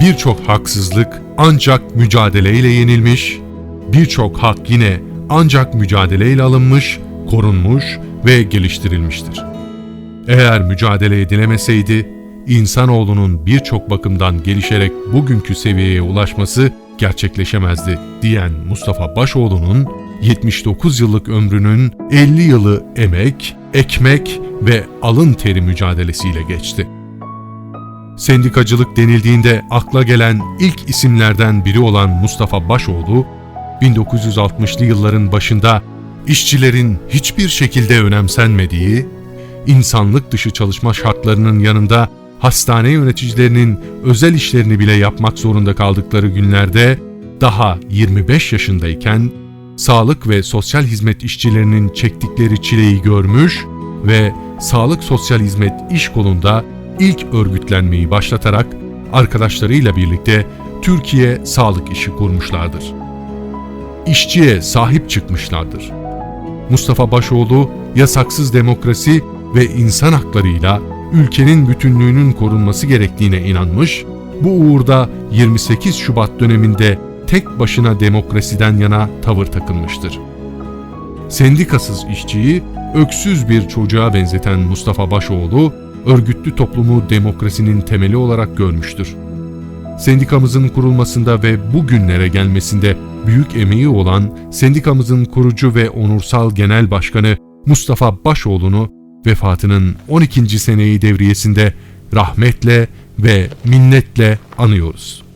birçok haksızlık ancak mücadeleyle yenilmiş, birçok hak yine ancak mücadeleyle alınmış, korunmuş ve geliştirilmiştir. Eğer mücadele edilemeseydi, insanoğlunun birçok bakımdan gelişerek bugünkü seviyeye ulaşması gerçekleşemezdi diyen Mustafa Başoğlu'nun 79 yıllık ömrünün 50 yılı emek, ekmek ve alın teri mücadelesiyle geçti. Sendikacılık denildiğinde akla gelen ilk isimlerden biri olan Mustafa Başoğlu, 1960'lı yılların başında işçilerin hiçbir şekilde önemsenmediği, insanlık dışı çalışma şartlarının yanında hastane yöneticilerinin özel işlerini bile yapmak zorunda kaldıkları günlerde daha 25 yaşındayken sağlık ve sosyal hizmet işçilerinin çektikleri çileyi görmüş ve Sağlık Sosyal Hizmet İş Kolu'nda ilk örgütlenmeyi başlatarak arkadaşlarıyla birlikte Türkiye Sağlık İşi kurmuşlardır. İşçiye sahip çıkmışlardır. Mustafa Başoğlu yasaksız demokrasi ve insan haklarıyla ülkenin bütünlüğünün korunması gerektiğine inanmış, bu uğurda 28 Şubat döneminde tek başına demokrasiden yana tavır takılmıştır. Sendikasız işçiyi öksüz bir çocuğa benzeten Mustafa Başoğlu, örgütlü toplumu demokrasinin temeli olarak görmüştür. Sendikamızın kurulmasında ve bugünlere gelmesinde büyük emeği olan sendikamızın kurucu ve onursal genel başkanı Mustafa Başoğlu'nu vefatının 12. seneyi devriyesinde rahmetle ve minnetle anıyoruz.